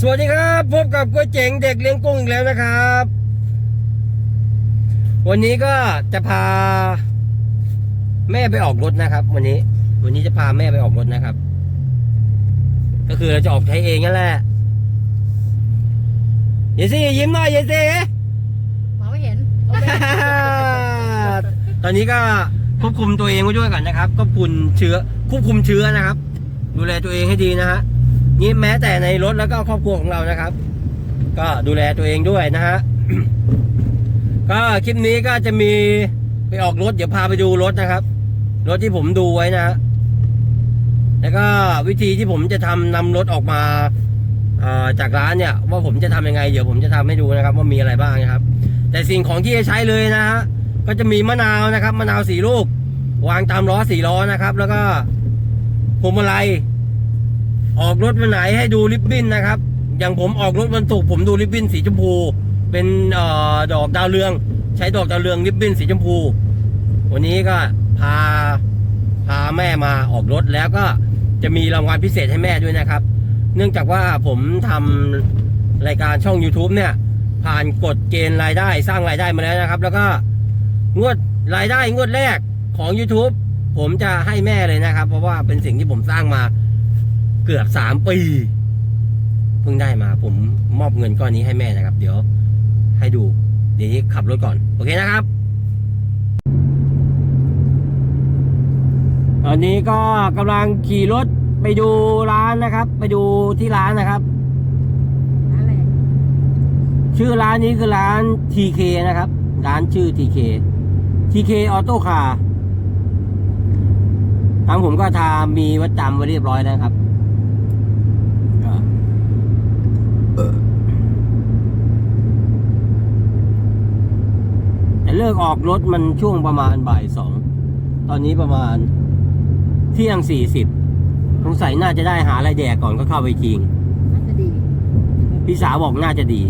สวัสดีครับ พบกับก๋วยเจ๋งเด็กเลี้ยงกุ้งอีกแล้วนะครับ วันนี้ก็จะพา แม่ไปออกรถนะครับ วันนี้ วันนี้จะพาแม่ไปออกรถนะครับ ก็คือเราจะออกใช้เองนั่นแหละเยซี่ยิ้มหน่อยเยซี่มองไม่เห็น ตอนนี้ก็ควบคุมตัวเองไว้ด้วยก่อนนะครับควบคุมเชื้อควบคุมเชื้อนะครับ ดูแลตัวเองให้ดีนะฮะ นี่แม้แต่ในรถแล้วก็ครอบครัวของเรานะครับ ก็ดูแลตัวเองด้วยนะฮะก็คลิปนี้ก็จะมีไปออกรถเดี๋ยวพาไปดูรถนะครับ รถที่ผมดูไว้นะฮะแล้วก็วิธีที่ผมจะทำนำรถออกมาจากร้านเนี่ย ว่าผมจะทำยังไง เดี๋ยวผมจะทำให้ดูนะครับ ว่ามีอะไรบ้างนะครับ แต่สิ่งของที่จะใช้เลยนะฮะก็จะมีมะนาวนะครับมะนาวสี่ลูก วางตามล้อสี่ล้อนะครับ แล้วก็พวงมาลัย ออกรถวันไหนให้ดูริบบิ้นนะครับ อย่างผมออกรถวันศุกร์ผมดูริบบิ้นสีชมพู เป็นออดอกดาวเรือง ใช้ดอกดาวเรืองริบบิ้นสีชมพู วันนี้ก็พาพาแม่มาออกรถแล้วก็จะมีรางวัลพิเศษให้แม่ด้วยนะครับ เนื่องจากว่าผมทำรายการช่อง YouTube เนี่ย ผ่านกฎเกณฑ์รายได้สร้างรายได้มาแล้วนะครับ แล้วก็งวดรายได้งวดแรกของ YouTube ผมจะให้แม่เลยนะครับ เพราะว่าเป็นสิ่งที่ผมสร้างมา เกือบสามปีเพิ่งได้มาผมมอบเงินก้อนนี้ให้แม่นะครับ เดี๋ยวให้ดู เดี๋ยวนี้ขับรถก่อน โอเคนะครับ ตอนนี้ก็กำลังขี่รถไปดูร้านนะครับ ไปดูที่ร้านนะครับอะไรชื่อร้านนี้คือร้าน TK นะครับ ร้านชื่อ TK TK Auto Car ทางผมก็ทามีวัดจำไว้เรียบร้อยแล้วครับก็ เออแต่เลิกออกรถมันช่วงประมาณบ่ายสอง ตอนนี้ประมาณเที่ยงสี่สิบสงสัยน่าจะได้หาอะไรแดกก่อนก็เข้าไปคิง น่าจะดีพี่สาวบอกน่าจะดี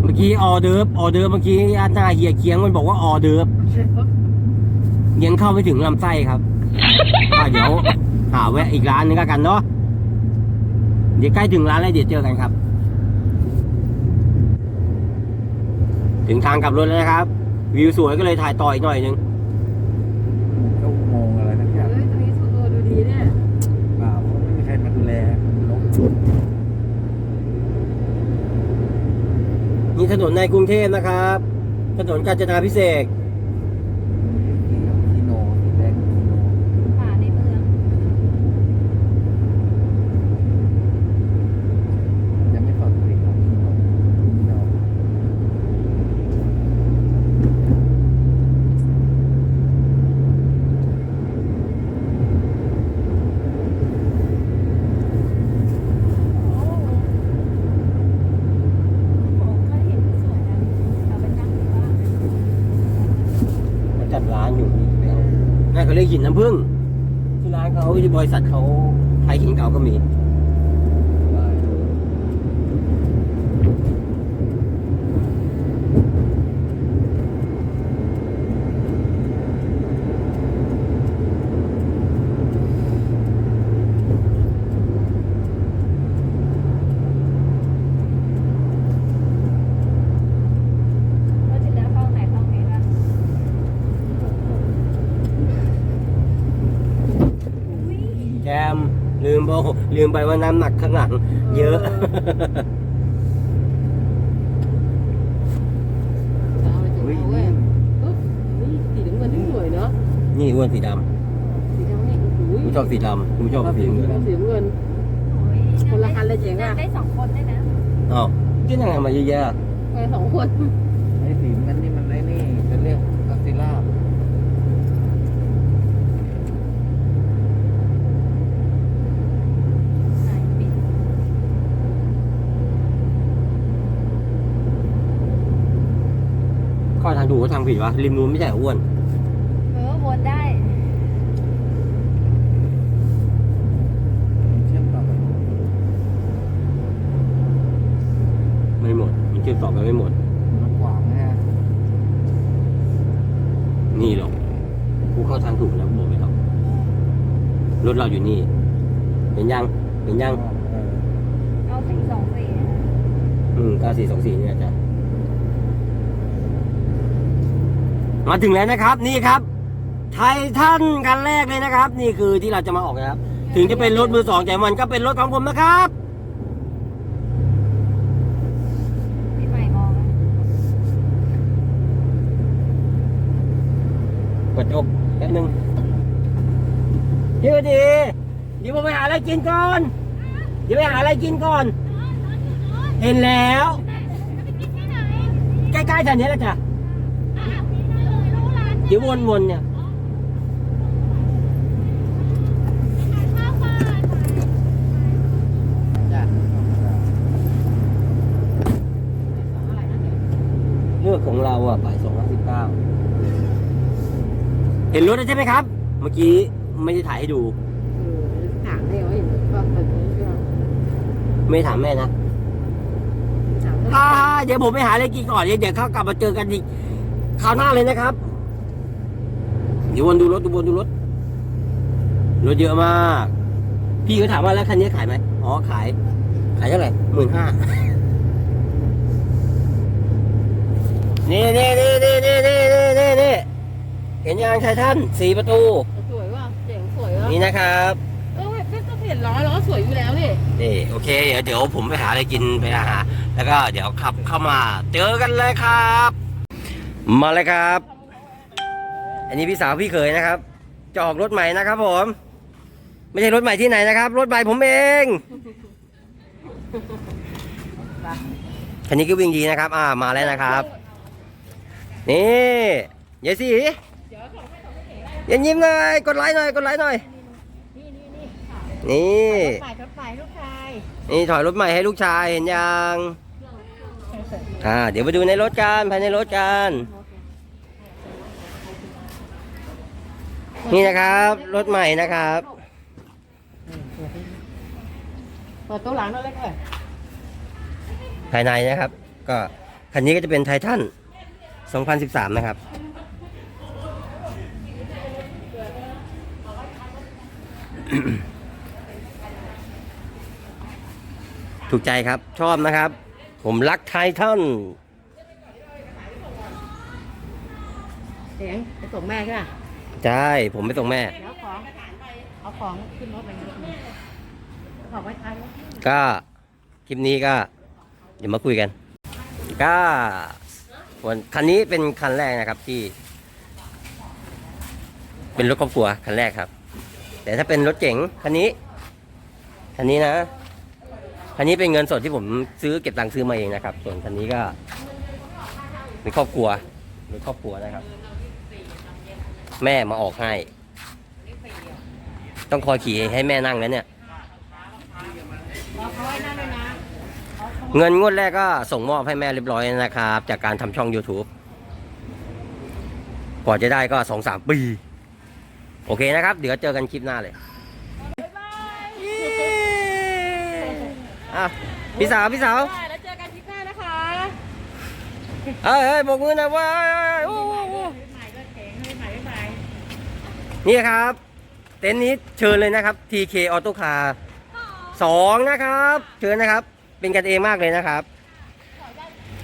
เมื่อกี้ออเดิร์ฟออเดิร์ฟเมื่อกี้อาหน้าเฮียเคียงมันบอกว่าออเดิร์ฟยังเข้าไม่ถึงลำไส้ครับ เดี๋ยวหาแวะอีกร้านนึงก็กันเนาะ เดี๋ยวใกล้ถึงร้านแล้วเดี๋ยวเจอกันครับ ถึงทางกลับรถแล้วนะครับ วิวสวยก็เลยถ่ายต่ออีกหน่อยนึงก็อุโมงค์อะไรทั้งอเฮ้ย่างยตรงนี้สุดตัวดูดีเนี่ยเปล่าเพราะไม่มีใครมาดูแลมันลกนี่ถนนในกรุงเทพนะครับ ถนนกาญจนาพิเศษก คีโนสีแดงคีโน ป่าในเมือง ยังไม่สอดสีของคีโนคีโน ผมก็เห็นสวยนะเอาไปตั้งที่บ้าน เขาจัดร้านอยู่นี่ไม่เอา น้ำผึ้งที่ร้านเขาที่บริษัทเขาไทยหินเก่าก็มี ลาย ก็ถึงแล้วเข้าไหนเข้าไหนบ้าง แจมลื มบอกลืมไปว่าน้ำหนักข้างหลัง เยอะเอาไปถึงเอาเว้ยปุ๊บอุ้ยสีน้ำเงินที่สวยเนาะนี่อ้วนสีดสีดำนี่อุ้ำยกูชอบสีดำกูชอบสีเงินสีน้ำเงิน คนละคันเลยเจ๋งอะ ได้สองคนได้นะอ๋อที่นั่งมาเยอะแยะไปสองคนไอ้สีมันนี่มันไอ้นี่จะเรียกกัสซิล่า เข้อทางถูกก็ทางผิดวะริมนู้นไม่ใช่เหรออ้วน เออวนได้ เชื่อมต่อกันไม่หมด มันเชื่อมต่อกันไม่หมด มันขวางนะฮะนี่หรอกกูเข้าทางถูกแล้วบอกไปหรอกรถเราอยู่นี่ เห็นยังเห็นยัง เออสี่สองสี่อืมเก้าสี่สองสี่เนี่ยจ้ะ มาถึงแล้วนะครับนี่ครับไททันคันแรกเลยนะครับ นี่คือที่เราจะมาออกนะครับ ถึงจะเป็นรถมือสองแต่มันก็เป็นรถของผมนะครับพี่ใหม่มองกดจบแป๊บนึงยืดดีเดี๋ยวผมไปหาอะไรกินก่อน เดี๋ยวไปหาอะไรกินก่อน เห็นแล้ว ใกล้ๆแถวนี้แหละจ้ะ เดี๋ยววนๆเนี่ยจ้ะเลือกของเราอะบ่ายสองห้าสิบเก้าเห็นรถแล้วใช่ไหมครับ เมื่อกี้ไม่ได้ถ่ายให้ดูเออถามได้ว่าเห็นว่าแบบนี้ก็ไม่ได้ถามแม่นะถามอ่าเดี๋ยวผมไปหาอะไรกินก่อนเดี๋ยวเดี๋ยวเขากลับมาเจอกันอีกคราวหน้าเลยนะครับเดี๋ยววนดูรถดูวนดูรถรถเยอะมาก พี่เขาถามว่าแล้วคันนี้ขายไหมอ๋อขาย ขายเท่าไหร่หมื่นห้านี่นี่นี่นี่นี่นี่นี่นี่นี่เห็นยังไททันสี่ประตู สวยว่ะเจ๋งสวยว่ะนี่นะครับเออเก็เห็นล้อล้อสวยอยู่แล้วนี่นี่โอเคเดี๋ยวเดี๋ยวผมไปหาอะไรกินไปหาแล้วก็เดี๋ยวขับเข้ามา เจอกันเลยครับ มาเลยครับ อันนี้พี่สาวพี่เขยนะครับจะออกรถใหม่นะครับ ผม ไม่ใช่รถใหม่ที่ไหนนะครับ รถใหม่ผมเองคันนี้ก็วิ่งดีนะครับ อ่ามาแล้วนะครับ นี่ยายสียันยิ้มหน่อยกดไลค์หน่อยกดไลค์หน่อย นี่ฝ่ายรถฝ่ายลูกชาย นี่ถอยรถใหม่ให้ลูกชายเห็นยัง อ่า เดี๋ยวไปดูในรถกันภายในรถกัน นี่นะครับรถใหม่นะครับ เปิดตู้หลังนั่นเลยค่ะภายในนะครับ ก็คันนี้ก็จะเป็นไททัน2013 นะครับ ถูกใจครับชอบนะครับ ผมรักไททันเสียงไปส่งแม่ใช่ไหม ใช่ผมไปส่งแม่ เดี๋ยวของเอาของขึ้นรถไปรถขอไว้ท้ายรถ ก็คลิปนี้ก็ เดี๋ยวมาคุยกัน ก็วันคันนี้เป็นคันแรกนะครับที่ เป็นรถครอบครัวคันแรกครับ แต่ถ้าเป็นรถเก๋งคันนี้คันนี้นะคันนี้เป็นเงินสดที่ผมซื้อเก็บตังค์ซื้อมาเองนะครับ ส่วนคันนี้ก็เป็นครอบครัวรถครอบครัวนะครับ แม่มาออกให้ ต้องคอยขี่ให้แม่นั่งแล้วเนี่ยรอเขาไว้นั่นเลยนะเงินงวดแรกก็ส่งมอบให้แม่เรียบร้อยนะครับ จากการทำช่อง YouTube กว่าจะได้ก็สองสามปี โอเคนะครับ เดี๋ยวเจอกันคลิปหน้าเลยอะพี่สาว พี่สาวได้แล้วเจอกันคลิปหน้านะคะเฮ้ยเฮ้ยบอกมือหนะว่าโอ้โห ใหม่ก็เจ๋งใหม่ใหม่ นี่ครับ เต็นท์นี้เชิญเลยนะครับ TK Auto Car สองนะครับ เชิญนะครับ เป็นกันเองมากเลยนะครับ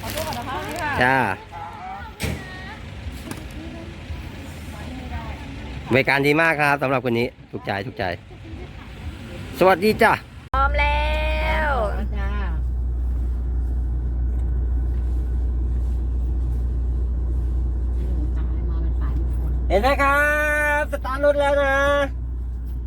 ขอตัวก่อนนะคะนี่ค่ะจ้าบริการดีมากครับสำหรับคนนี้ถูกใจถูกใจ สวัสดีจ้าพร้อมแล้วจ้าตายมาเป็นสายมงคลเห็นไหมครับ สตาร์ทรถแล้วนะ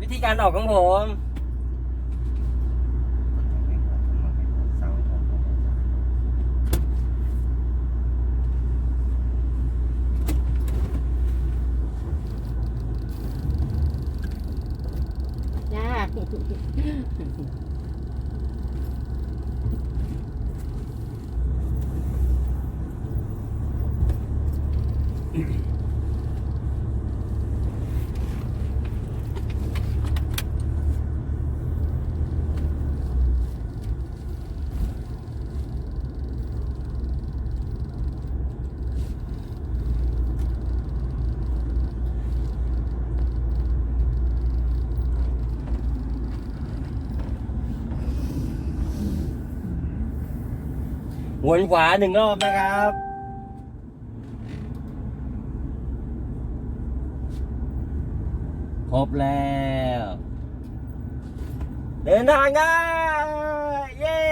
วิธีการออกของผมยาก วนขวาหนึ่งรอบนะครับครบแล้ว เดินทางง่ายเย้